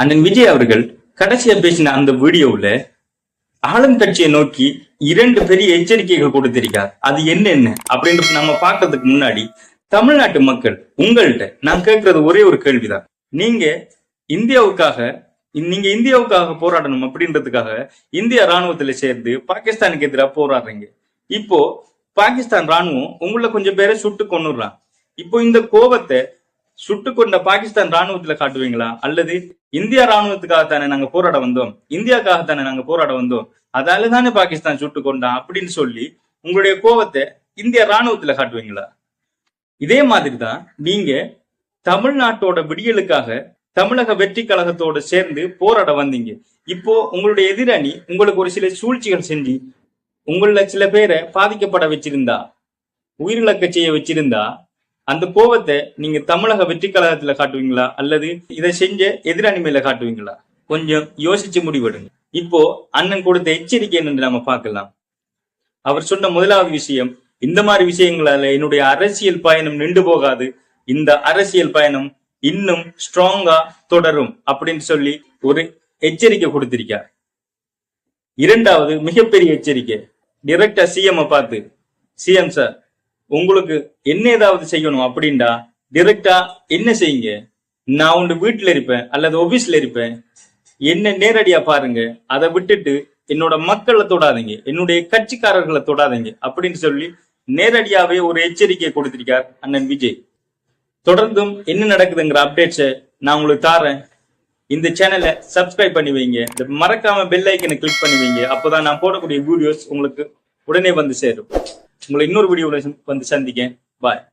அண்ணன் விஜய் அவர்கள் கடைசியா பேசின அந்த வீடியோவுல ஆளும் கட்சியை நோக்கி இரண்டு பெரிய எச்சரிக்கைகள் கொடுத்திருக்கார். அது என்னென்ன? அப்படின்னு நம்ம பார்க்கறதுக்கு முன்னாடி தமிழ்நாட்டு மக்கள் உங்கள்கிட்ட நான் கேட்கறது ஒரே ஒரு கேள்விதான். நீங்க இந்தியாவுக்காக நீங்க இந்தியாவுக்காக போராடணும் அப்படின்றதுக்காக இந்திய ராணுவத்துல சேர்ந்து பாகிஸ்தானுக்கு எதிராக போராடுறீங்க. இப்போ பாகிஸ்தான் ராணுவம் உங்களை கொஞ்சம் பேரை சுட்டு கொன்னுடுறான். இப்போ இந்த கோபத்தை சுட்டு கொண்ட பாகிஸ்தான் ராணுவத்துல காட்டுவீங்களா? அல்லது இந்தியா ராணுவத்துக்காக தானே நாங்க போராட வந்தோம்? இந்தியாக்காக தானே நாங்க போராட வந்தோம்? அதால தானே பாகிஸ்தான் சுட்டு கொண்டான் அப்படின்னு சொல்லி உங்களுடைய கோபத்தை இந்திய ராணுவத்துல காட்டுவீங்களா? இதே மாதிரி தான் நீங்க தமிழ்நாட்டோட விடியலுக்காக தமிழக வெற்றி கழகத்தோட சேர்ந்து போராட வந்தீங்க. இப்போ உங்களுடைய எதிரணி உங்களுக்கு ஒரு சில சூழ்ச்சிகள் செஞ்சு உங்கள சில பேரை பாதிக்கப்பட வச்சிருந்தா உயிரிழக்க செய்ய வச்சிருந்தா அந்த கோபத்தை நீங்க தமிழக வெற்றி கழகத்துல காட்டுவீங்களா? அல்லது இதை செஞ்ச எதிரணி மேல காட்டுவீங்களா? கொஞ்சம் யோசிச்சு முடிவெடுங்க. இப்போ அண்ணன் கொடுத்த எச்சரிக்கை என்னன்னு நம்ம பார்க்கலாம். அவர் சொன்ன முதலாவது விஷயம் இந்த மாதிரி விஷயங்களால என்னுடைய அரசியல் பயணம் நின்று போகாது. இந்த அரசியல் பயணம் இன்னும் ஸ்ட்ராங்கா தொடரும் அப்படின்னு சொல்லி ஒரு எச்சரிக்கை கொடுத்திருக்கார். இரண்டாவது மிகப்பெரிய எச்சரிக்கை டிரெக்டா சிஎம் பார்த்து. சிஎம் சார் உங்களுக்கு என்ன ஏதாவது செய்யணும் அப்படின்டா டிரெக்டா என்ன செய்யுங்க? நான் உண்டு வீட்டுல இருப்பேன் அல்லது ஆபீஸ்ல இருப்பேன். என்ன நேரடியா பாருங்க. அதை விட்டுட்டு என்னோட மக்களை தொடாதீங்க. என்னுடைய கட்சிக்காரர்களை தொடாதீங்க அப்படின்னு சொல்லி நேரடியாவே ஒரு எச்சரிக்கை கொடுத்திருக்கார் அண்ணன் விஜய். தொடர்ந்தும் என்ன நடக்குதுங்கிற அப்டேட்ஸை நான் உங்களுக்கு தாரேன் இந்த சேனலை சப்ஸ்கிரைப் பண்ணி வைங்க. இந்த மறக்காம பெல் ஐக்கனை கிளிக் பண்ணி வைங்க. அப்போதான் நான் போடக்கூடிய வீடியோஸ் உங்களுக்கு உடனே வந்து சேரும். உங்களை இன்னொரு வீடியோவில் வந்து சந்திக்கேன். பாய்